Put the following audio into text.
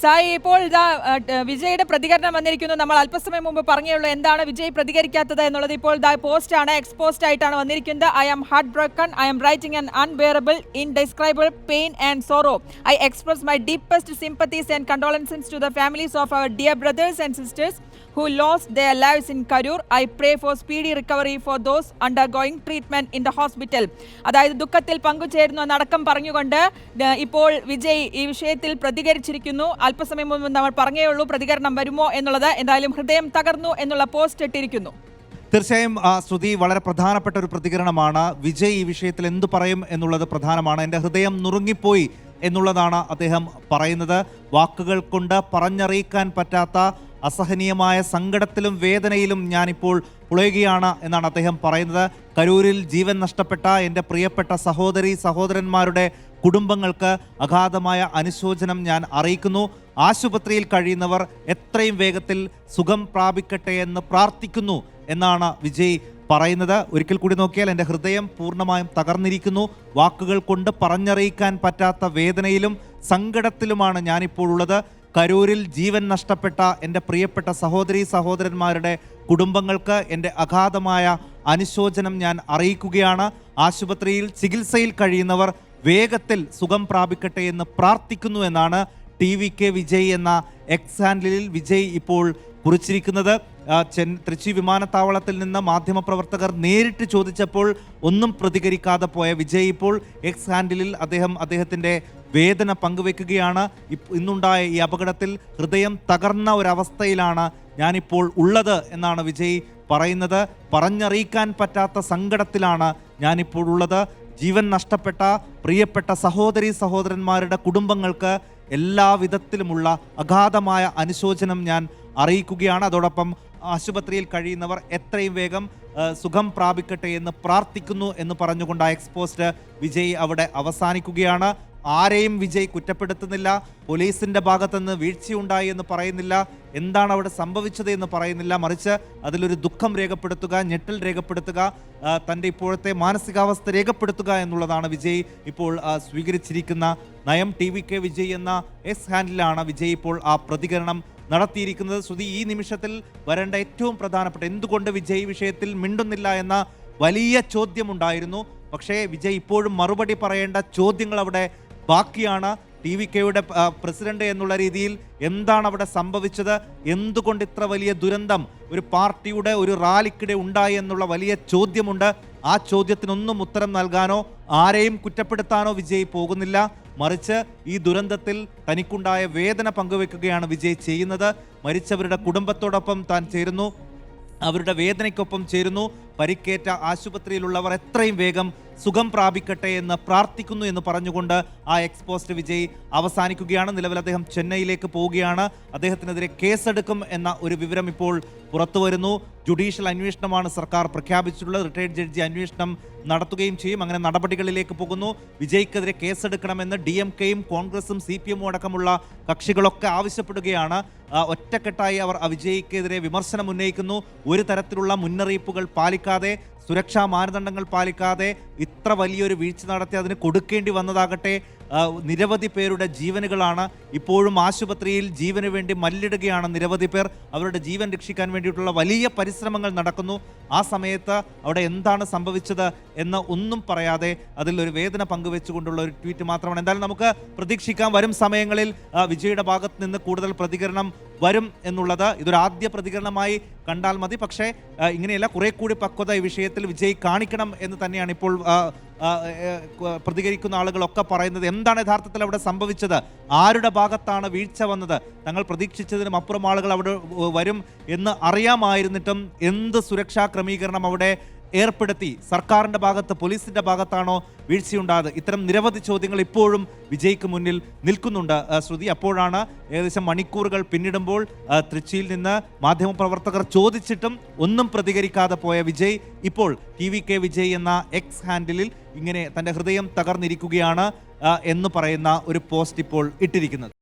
സായി ഇപ്പോൾ ഇതാ വിജയുടെ പ്രതികരണം വന്നിരിക്കുന്നു. നമ്മൾ അല്പസമയം മുമ്പ് പറഞ്ഞുള്ളൂ എന്താണ് വിജയ് പ്രതികരിക്കാത്തത് എന്നുള്ളത് ഇപ്പോൾ ഇതാ പോസ്റ്റ് ആണ് എക്സ്പോസ്റ്റ് ആയിട്ടാണ് വന്നിരിക്കുന്നത്. I am heart broken I am writhing an unbearable indescribable pain and sorrow I express my deepest sympathies and condolences to the families of our dear brothers and sisters who lost the lives in Karur I pray for speedy recovery for those undergoing treatment in the hospital അതായത് ദുഃഖത്തിൽ പങ്കുചേരുന്നു എന്നടക്കം പറഞ്ഞുകൊണ്ട് ഇപ്പോൾ വിജയ് ഈ വിഷയത്തിൽ പ്രതികരിച്ചിരിക്കുന്നു. അല്പസമയം മുമ്പ് നമ്മൾ പറഞ്ഞേ ഉള്ളൂ പ്രതികരണം വരുമോ എന്നുള്ളത്. എന്തായാലും ഹൃദയം തകർന്നു എന്നുള്ള പോസ്റ്റ് ഇട്ടിരിക്കുന്നു. തീർച്ചയായും ശ്രുതി വളരെ പ്രധാനപ്പെട്ട ഒരു പ്രതികരണമാണ്. വിജയ് ഈ വിഷയത്തിൽ എന്തു പറയും എന്നുള്ളത് പ്രധാനമാണ്. എന്റെ ഹൃദയം നുറുങ്ങിപ്പോയി എന്നുള്ളതാണ് അദ്ദേഹം പറയുന്നത്. വാക്കുകൾ കൊണ്ട് പറഞ്ഞറിയിക്കാൻ പറ്റാത്ത അസഹനീയമായ സങ്കടത്തിലും വേദനയിലും ഞാനിപ്പോൾ പുളയുകയാണ് എന്നാണ് അദ്ദേഹം പറയുന്നത്. കരൂരിൽ ജീവൻ നഷ്ടപ്പെട്ട എന്റെ പ്രിയപ്പെട്ട സഹോദരി സഹോദരന്മാരുടെ കുടുംബങ്ങൾക്ക് അഗാധമായ അനുശോചനം ഞാൻ അറിയിക്കുന്നു. ആശുപത്രിയിൽ കഴിയുന്നവർ എത്രയും വേഗത്തിൽ സുഖം പ്രാപിക്കട്ടെ എന്ന് പ്രാർത്ഥിക്കുന്നു എന്നാണ് വിജയ് പറയുന്നത്. ഒരിക്കൽ കൂടി നോക്കിയാൽ എന്റെ ഹൃദയം പൂർണമായും തകർന്നിരിക്കുന്നു. വാക്കുകൾ കൊണ്ട് പറഞ്ഞറിയിക്കാൻ പറ്റാത്ത വേദനയിലും സങ്കടത്തിലുമാണ് ഞാനിപ്പോൾ ഉള്ളത് കരൂരിൽ ജീവൻ നഷ്ടപ്പെട്ട എന്റെ പ്രിയപ്പെട്ട സഹോദരി സഹോദരന്മാരുടെ കുടുംബങ്ങൾക്ക് എന്റെ അഗാധമായ അനുശോചനം ഞാൻ അറിയിക്കുകയാണ്. ആശുപത്രിയിൽ ചികിത്സയിൽ കഴിയുന്നവർ വേഗത്തിൽ സുഖം പ്രാപിക്കട്ടെ എന്ന് പ്രാർത്ഥിക്കുന്നു എന്നാണ് ടി വി കെ വിജയ് എന്ന എക്സ് വിജയ് ഇപ്പോൾ കുറിച്ചിരിക്കുന്നത്. ചെൻ തൃച്ചി വിമാനത്താവളത്തിൽ നിന്ന് മാധ്യമപ്രവർത്തകർ നേരിട്ട് ചോദിച്ചപ്പോൾ ഒന്നും പ്രതികരിക്കാതെ പോയ വിജയ് ഇപ്പോൾ എക്സ് ഹാൻഡിലിൽ അദ്ദേഹം അദ്ദേഹത്തിന്റെ വേദന പങ്കുവെക്കുകയാണ്. ഇന്നുണ്ടായ ഈ അപകടത്തിൽ ഹൃദയം തകർന്ന ഒരവസ്ഥയിലാണ് ഞാനിപ്പോൾ ഉള്ളത് എന്നാണ് വിജയ് പറയുന്നത്. പറഞ്ഞറിയിക്കാൻ പറ്റാത്ത സങ്കടത്തിലാണ് ഞാനിപ്പോൾ ഉള്ളത്. ജീവൻ നഷ്ടപ്പെട്ട പ്രിയപ്പെട്ട സഹോദരി സഹോദരന്മാരുടെ കുടുംബങ്ങൾക്ക് എല്ലാ വിധത്തിലുമുള്ള അഗാധമായ അനുശോചനം ഞാൻ അറിയിക്കുകയാണ്. അതോടൊപ്പം ആശുപത്രിയിൽ കഴിയുന്നവർ എത്രയും വേഗം സുഖം പ്രാപിക്കട്ടെ എന്ന് പ്രാർത്ഥിക്കുന്നു എന്ന് പറഞ്ഞുകൊണ്ട് ആ എക്സ്പോസ്റ്റ് വിജയ് അവിടെ അവസാനിക്കുകയാണ്. ആരെയും വിജയ് കുറ്റപ്പെടുത്തുന്നില്ല. പോലീസിന്റെ ഭാഗത്തുനിന്ന് വീഴ്ചയുണ്ടായി എന്ന് പറയുന്നില്ല. എന്താണ് അവിടെ സംഭവിച്ചത് എന്ന് പറയുന്നില്ല. മറിച്ച് അതിലൊരു ദുഃഖം രേഖപ്പെടുത്തുക ഞെട്ടൽ രേഖപ്പെടുത്തുക തന്റെ ഇപ്പോഴത്തെ മാനസികാവസ്ഥ രേഖപ്പെടുത്തുക എന്നുള്ളതാണ് വിജയ് ഇപ്പോൾ സ്വീകരിച്ചിരിക്കുന്ന നയം. ടി വി കെ വിജയ് എന്ന എസ് ഹാൻഡിലാണ് വിജയ് ഇപ്പോൾ ആ പ്രതികരണം നടത്തിയിരിക്കുന്നത്. ശ്രുതി ഈ നിമിഷത്തിൽ വരേണ്ട ഏറ്റവും പ്രധാനപ്പെട്ട എന്തുകൊണ്ട് വിജയ് വിഷയത്തിൽ മിണ്ടുന്നില്ല എന്ന വലിയ ചോദ്യമുണ്ടായിരുന്നു. പക്ഷേ വിജയ് ഇപ്പോഴും മറുപടി പറയേണ്ട ചോദ്യങ്ങൾ അവിടെ ബാക്കിയാണ്. ടി വി കെയുടെ പ്രസിഡന്റ് എന്നുള്ള രീതിയിൽ എന്താണ് അവിടെ സംഭവിച്ചത്? എന്തുകൊണ്ട് ഇത്ര വലിയ ദുരന്തം ഒരു പാർട്ടിയുടെ ഒരു റാലിക്കിടെ ഉണ്ടായി എന്നുള്ള വലിയ ചോദ്യമുണ്ട്. ആ ചോദ്യത്തിനൊന്നും ഉത്തരം നൽകാനോ ആരെയും കുറ്റപ്പെടുത്താനോ വിജയ് പോകുന്നില്ല. മറിച്ച് ഈ ദുരന്തത്തിൽ തനിക്കുണ്ടായ വേദന പങ്കുവെക്കുകയാണ് വിജയ് ചെയ്യുന്നത്. മരിച്ചവരുടെ കുടുംബത്തോടൊപ്പം താൻ ചേരുന്നു. അവരുടെ വേദനയ്ക്കൊപ്പം ചേരുന്നു. പരിക്കേറ്റ ആശുപത്രിയിലുള്ളവർ എത്രയും വേഗം സുഖം പ്രാപിക്കട്ടെ എന്ന് പ്രാർത്ഥിക്കുന്നു എന്ന് പറഞ്ഞുകൊണ്ട് ആ എക്സ്പോസ്റ്റ് വിജയ് അവസാനിക്കുകയാണ്. നിലവിൽ അദ്ദേഹം ചെന്നൈയിലേക്ക് പോവുകയാണ്. അദ്ദേഹത്തിനെതിരെ കേസെടുക്കും എന്ന ഒരു വിവരം ഇപ്പോൾ പുറത്തുവരുന്നു ജുഡീഷ്യൽ അന്വേഷണമാണ് സർക്കാർ പ്രഖ്യാപിച്ചിട്ടുള്ളത്. റിട്ടയർഡ് ജഡ്ജി അന്വേഷണം നടത്തുകയും ചെയ്യും. അങ്ങനെ നടപടികളിലേക്ക് പോകുന്നു. വിജയ്ക്കെതിരെ കേസെടുക്കണമെന്ന് ഡി എം കെയും കോൺഗ്രസും സി പി എമ്മും അടക്കമുള്ള കക്ഷികളൊക്കെ ആവശ്യപ്പെടുകയാണ്. ഒറ്റക്കെട്ടായി അവർ വിജയ്ക്കെതിരെ വിമർശനം ഉന്നയിക്കുന്നു. ഒരു തരത്തിലുള്ള മുന്നറിയിപ്പുകൾ പാലിക്കാതെ സുരക്ഷാ മാനദണ്ഡങ്ങൾ പാലിക്കാതെ ഇത്ര വലിയൊരു വീഴ്ച നടത്തി അതിന് കൊടുക്കേണ്ടി വന്നതാകട്ടെ നിരവധി പേരുടെ ജീവനുകളാണ് ഇപ്പോഴും ആശുപത്രിയിൽ ജീവന് വേണ്ടി മല്ലിടുകയാണ് നിരവധി പേർ. അവരുടെ ജീവൻ രക്ഷിക്കാൻ വേണ്ടിയിട്ടുള്ള വലിയ പരിശ്രമങ്ങൾ നടക്കുന്നു. ആ സമയത്ത് അവിടെ എന്താണ് സംഭവിച്ചത് എന്ന് ഒന്നും പറയാതെ അതിൽ ഒരു വേദന പങ്കുവെച്ചുകൊണ്ടുള്ള ഒരു ട്വീറ്റ് മാത്രമാണ്. എന്തായാലും നമുക്ക് പ്രതീക്ഷിക്കാം വരും സമയങ്ങളിൽ വിജയുടെ ഭാഗത്ത് നിന്ന് കൂടുതൽ പ്രതികരണം വരും എന്നുള്ളത്. ഇതൊരു ആദ്യ പ്രതികരണമായി കണ്ടാൽ മതി. പക്ഷേ ഇങ്ങനെയല്ല കുറെ കൂടി പക്വത ഈ വിഷയത്തിൽ വിജയ് കാണിക്കണം എന്ന് തന്നെയാണ് ഇപ്പോൾ പ്രതികരിക്കുന്ന ആളുകളൊക്കെ പറയുന്നത് എന്താണ് യഥാർത്ഥത്തിൽ അവിടെ സംഭവിച്ചത്? ആരുടെ ഭാഗത്താണ് വീഴ്ച വന്നത്? തങ്ങൾ പ്രതീക്ഷിച്ചതിനും അപ്പുറം ആളുകൾ അവിടെ വരും എന്ന് അറിയാമായിരുന്നിട്ടും എന്ത് സുരക്ഷാ ക്രമീകരണം അവിടെ ഏർപ്പെടുത്തി സർക്കാരിന്റെ ഭാഗത്ത് പോലീസിന്റെ ഭാഗത്താണോ വീഴ്ചയുണ്ടായത്? ഇത്തരം നിരവധി ചോദ്യങ്ങൾ ഇപ്പോഴും വിജയ്ക്ക് മുന്നിൽ നിൽക്കുന്നുണ്ട്. ശ്രുതി അപ്പോഴാണ് ഏകദേശം മണിക്കൂറുകൾ പിന്നിടുമ്പോൾ തൃച്ചിയിൽ നിന്ന് മാധ്യമപ്രവർത്തകർ ചോദിച്ചിട്ടും ഒന്നും പ്രതികരിക്കാതെ പോയ വിജയ് ഇപ്പോൾ ടി വി കെ വിജയ് എന്ന എക്സ് ഹാൻഡിലിൽ ഇങ്ങനെ തന്റെ ഹൃദയം തകർന്നിരിക്കുകയാണ് എന്ന് പറയുന്ന ഒരു പോസ്റ്റ് ഇപ്പോൾ ഇട്ടിരിക്കുന്നത്.